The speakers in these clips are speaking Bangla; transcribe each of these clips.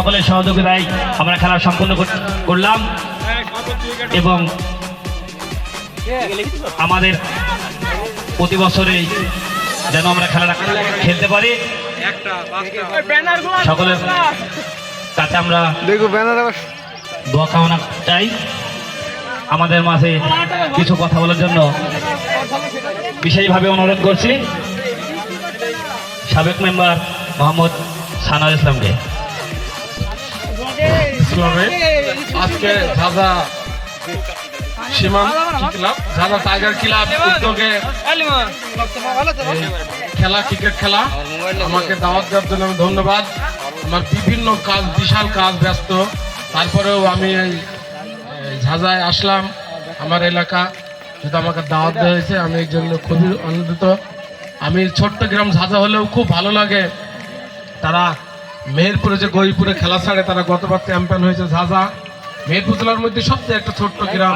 সকলের সহযোগিতায় আমরা খেলা সম্পন্ন কর- করলাম। এবং আমাদের প্রতি বছরেই যেন আমরা খেলাটা খেলতে পারি। সকলের কাছে আমরা দোয়া কামনা চাই। আমাদের মাঝে কিছু কথা বলার জন্য বিশেষভাবে অনুরোধ করছি। সাবেক মেম্বার মোহাম্মদ সানার ইসলামকে। ইসলামে আজকে ঝাঁঝা সীমাম ক্লাব ঝাঁঝা টাইগার ক্লাব উদ্যোগে খেলা, ক্রিকেট খেলা। আমাকে দাওয়াত দেওয়ার জন্য আমি ধন্যবাদ। আমার বিভিন্ন কাজ, বিশাল কাজ ব্যস্ত। তারপরেও আমি এই ঝাঁঝায় আসলাম আমার এলাকা। যেটা আমাকে দাওয়াত দেওয়া হয়েছে, আমি এই জন্য খুবই আনন্দিত। আমি ছোট্ট গ্রাম ঝাঁঝা হলেও খুব ভালো লাগে। তারা মেহেরপুরে যে গরিপুরে খেলা ছাড়ে, তারা গতবার চ্যাম্পিয়ন হয়েছে ঝাঁঝা। মেহেরপুর জেলার মধ্যে সবচেয়ে একটা ছোট্ট গ্রাম।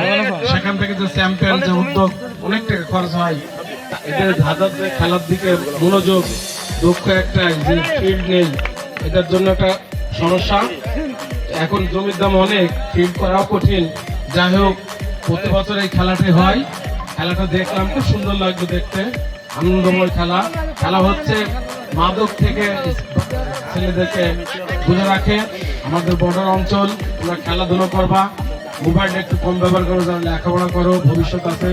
সেখান থেকে যে চ্যাম্পিয়ন যে উদ্যোগ, অনেক টাকা খরচ হয়। এদের ঝাঁঝার যে খেলার দিকে মনোযোগ, দুঃখ একটাই যে ফিল্ড নেই এটার জন্য একটা সমস্যা। এখন জমির দাম অনেক ফিল্ড করাও কঠিন। যাই হোক, প্রতি বছর এই খেলাটি হয়। খেলাটা দেখলাম, খুব সুন্দর লাগবে দেখতে। আনন্দময় খেলা। খেলা হচ্ছে মাদক থেকে ছেলেদেরকে দূরে রাখে। আমাদের বর্ডার অঞ্চল, তোমরা খেলাধুলো করবা। মোবাইল একটু কম ব্যবহার করো যারা লেখাপড়া করো, ভবিষ্যৎ আছে।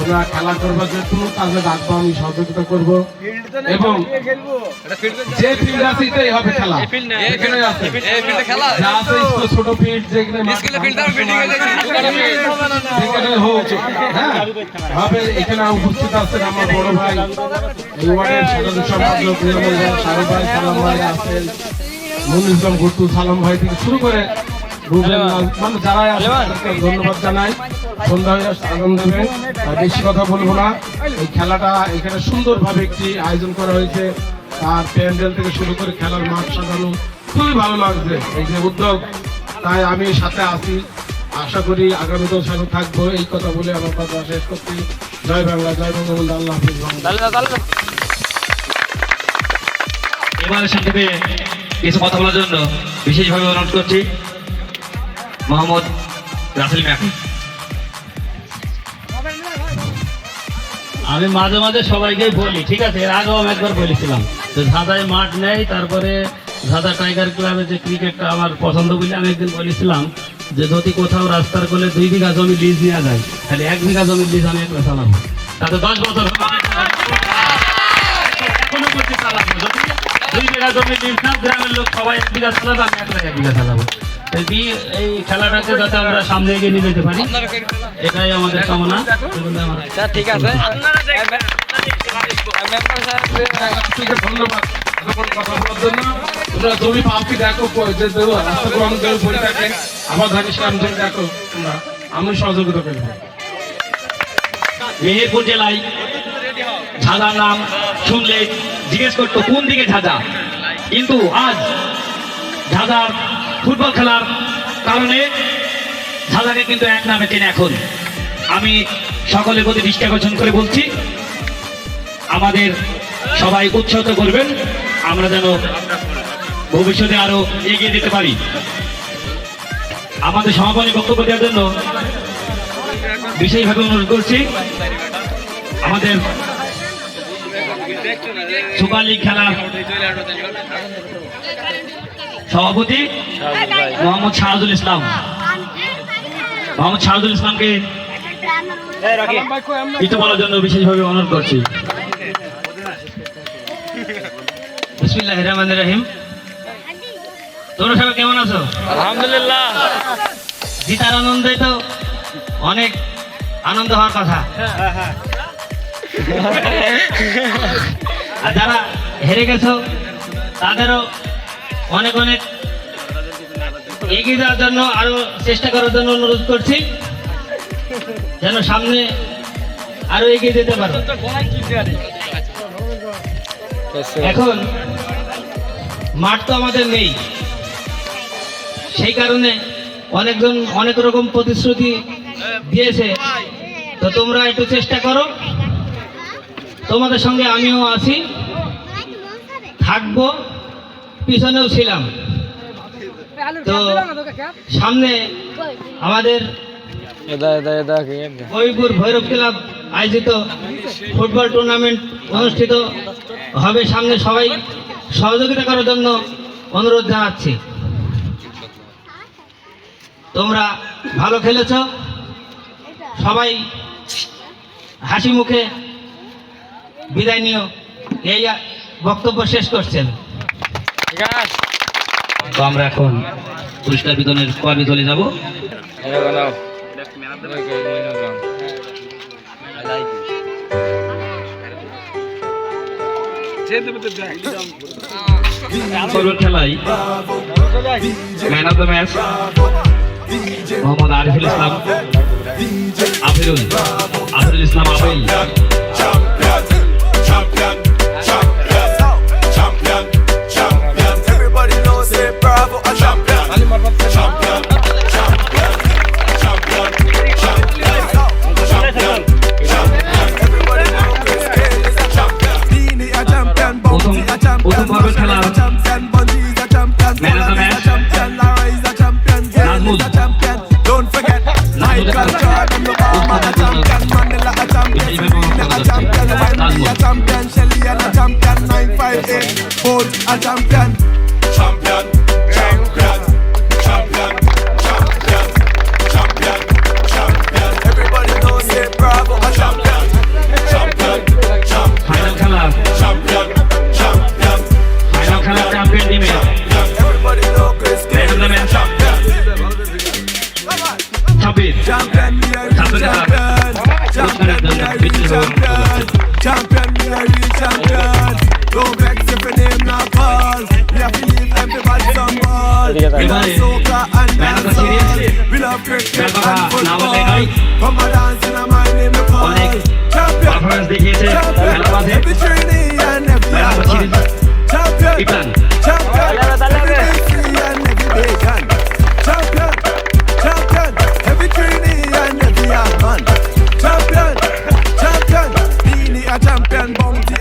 তোমরা খেলা করবা যে কোনো কাজে ডাকবো আমি সহযোগিতা করব এবং যে ফিল্ড আছে এটাই হবে খেলা এখানে আছে যা আছে ছোট ফিল্ড যেখানে যেখানে হোক হ্যাঁ হবে এখানে উপস্থিত আছেন আমার বড় ভাই সাধারণ সম্পাদক নির্মল ভাই, সালাম ভাই আছেন মনির ইসলাম গুট্টু সালাম ভাই থেকে শুরু করে রুবেল লাল, মানে যারাই ধন্যবাদ। জানাই। সন্ধ্যা হয়ে আনন্দ দেবেন আর বেশি কথা বলব না। এই খেলাটা এখানে সুন্দরভাবে একটি আয়োজন করা হয়েছে। আর প্যান্ডেল থেকে শুরু করে খেলার মাঠ সাজানো খুবই ভালো লাগছে। এই যে উদ্যোগ তাই আমি সাথে আছি। আশা করি আগামীতেও সাথে থাকব। এই কথা বলে আমার কথা শেষ করছি। জয় বাংলা জয় বঙ্গবন্ধু আল্লাহ হাফিজ। বাংলা এবারে সংক্ষেপে কিছু কথা বলার জন্য বিশেষভাবে অনুরোধ করছি। মোহাম্মদ রাসেল মিয়াকে আমি মাঝে মাঝে সবাইকে বলি, ঠিক আছে, এর আগেও আমি একবার বলেছিলাম যে ধাঁধায় মাঠ নেই, তারপরে ধাঁধা টাইগার ক্লাবে যে ক্রিকেটটা আমার পছন্দ বলে আমি একদিন বলেছিলাম যে যদি কোথাও রাস্তার কোলে দুই বিঘা জমি লিজ নেওয়া যায়, তাহলে এক বিঘা জমির লিজ আমি একবার চালাবো। তাতে দশ বছর। এখনও করতে চালাবো যদি দুই বিঘা জমি লিজ না, গ্রামের লোক সবাই এক বিঘা চালাবে, আমি একলা এক বিঘা চালাবো। এই খেলাটাকে যাতে আমরা সামনে এগিয়ে নিয়ে যেতে পারি এটাই আমাদের কামনা। এগুলো ঠিক আছে। ধন্যবাদ। কথা বলার জন্য। তোমরা জমি পাপি দেখো প- রাস্তা গ্রহণ করে পড়ে থাকে। আবার ধানিস কাম দেখো তোমরা। আমি সহযোগিতা করব। মেহেরপুর জেলায় ঝাঁঝার নাম শুনলে জিজ্ঞেস করতো কোন দিকে ঝাঁঝা? কিন্তু আজ ঝাঁঝার ফুটবল খেলার কারণে ঝাঁঝাকে কিন্তু এক নামে চেনে এখন। আমি সকলের প্রতি দৃষ্টি আকর্ষণ করে বলছি, আমাদের সবাই উৎসাহিত করবেন, আমরা যেন ভবিষ্যতে আরও এগিয়ে যেতে পারি। আমাদের সমাপনী বক্তব্য দেওয়ার জন্য বিশেষভাবে অনুরোধ করছি, আমাদের সুপার লিগ খেলার সভাপতি মোহাম্মদ শাহাদুল ইসলাম। মোহাম্মদ শাহাদুল ইসলামকে কিছু বলার জন্য বিশেষভাবে অনুরোধ করছি। বিসমিল্লাহ রহমান রহিম। তোমরা সবাই কেমন আছো? আলহামদুলিল্লাহ। জিতার আনন্দে তো অনেক আনন্দ হওয়ার কথা। আর যারা হেরে গেছো তাদেরও অনেক অনেক এগিয়ে যাওয়ার জন্য আরও চেষ্টা করার জন্য অনুরোধ করছি। যেন সামনে আরও এগিয়ে যেতে পারো। এখন মাঠ তো আমাদের নেই। সেই কারণে অনেকজন অনেক রকম প্রতিশ্রুতি দিয়েছে। তো তোমরা একটু চেষ্টা করো। তোমাদের সঙ্গে আমিও আছি। থাকব। পিছনেও ছিলাম। তো সামনে আমাদের হবিপুর ভৈরব ক্লাব আয়োজিত ফুটবল টুর্নামেন্ট অনুষ্ঠিত হবে। সামনে সবাই সহযোগিতা করার জন্য অনুরোধ জানাচ্ছি। তোমরা ভালো খেলেছ। সবাই হাসি মুখে বিদায় নিও। এই বক্তব্য শেষ করছেন। তো আমরা এখন পুরস্কার বিতরণের পর্বে চলে যাব। Man the match Mohammad Islam, Afirul Afirul Islam Afil travel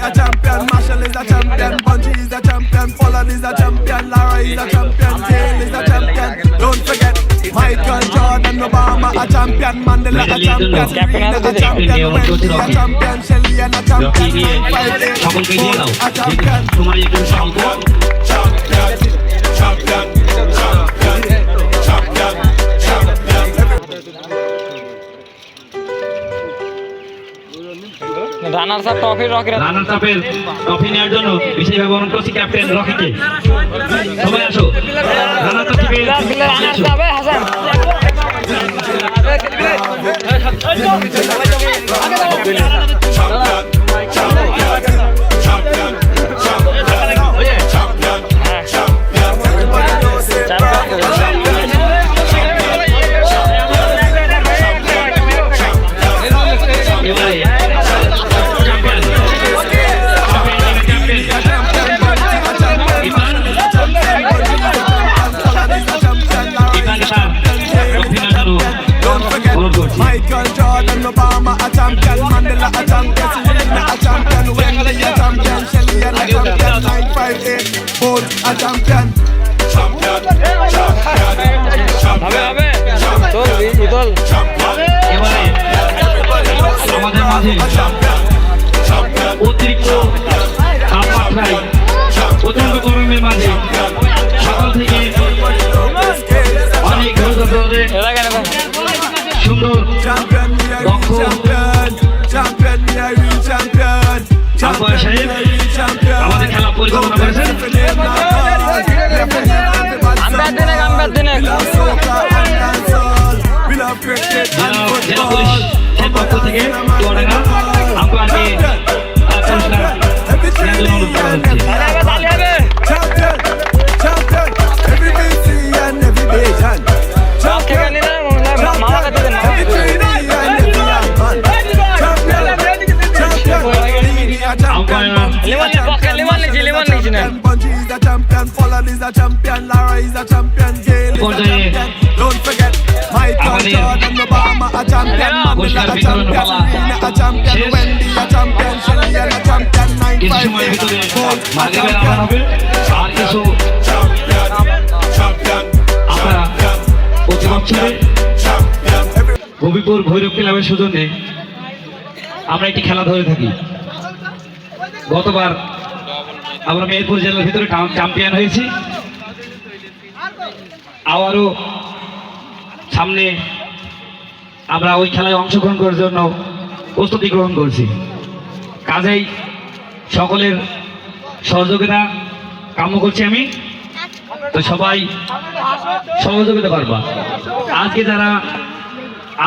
a champion, Marshall is a champion, Bungie is a champion, Pollard is a champion, Lara is a champion, Gayle is a champion. Champion, Mandela a champion, Serena a champion, Wendy a champion, Shelly and a champion, দিয়ে 958, সকলকে a champion. তোমার একটু অল্প Champion, champion, champion, champion, champion. রানার সাহেব ট্রফি রকি রানার চাপের ট্রফি নেওয়ার জন্য বিশেষভাবে অনুরোধ করছি ক্যাপ্টেন রকিকে সবাই আসো রানার থেকে রানার সাহেব হাসান এবারে a champion. Champion, champion, champion, champion, champion, champion, আমাদের পরিচালনা করেছেন জেলা পুলিশ পক্ষ থেকে a champion, Gayle is a champion. Don't forget Michael Jordan, Obama a champion, Mandela a champion, Serena a champion, Wendy a champion, Shelly a champion, কিছু 958, Bolt a champion. হবে champion, champion, বছরে ভৈরব ক্লাবের সৌজন্যে আমরা একটি খেলা ধরে থাকি গতবার আমরা মেহেরপুর জেলার ভিতরে চ্যাম্পিয়ন হয়েছি আবারও সামনে আমরা ওই খেলায় অংশগ্রহণ করার জন্য প্রস্তুতি গ্রহণ করছি। কাজেই সকলের সহযোগিতা কাম্য করছি আমি। তো সবাই সহযোগিতা করবা। আজকে যারা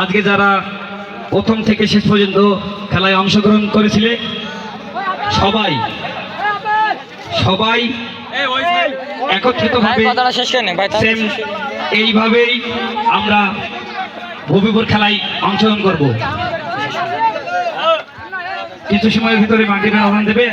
আজকে যারা প্রথম থেকে শেষ পর্যন্ত খেলায় অংশগ্রহণ করেছিলে, সবাই সবাই একত্রিত ভাই ভাবে কথাটা শেষ করে নে ভাই তাহলে সেম এইভাবেই আমরা ভবিপুর খেলায় অংশগ্রহণ করব। কিছু সময়ের ভিতরে মাটির আহ্বান দেবে।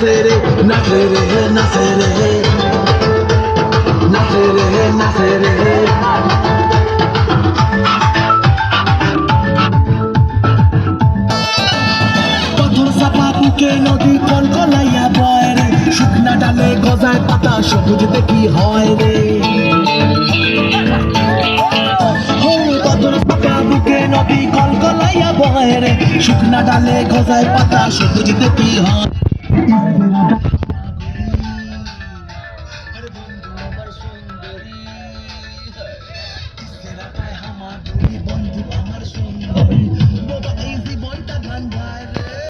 তুই না ফেরে না ফেরে না ফেরে না ফেরে না পাথর চাপা বুকে নদী কলকলাইয়া বয় রে। ডালে গজায় পাতা, সবুজ দেখি হয় রে? নদী কলকলাইয়া বয় রে। শুকনা ডালে গজায় পাতা, সবুজ দেখি হয় Masa.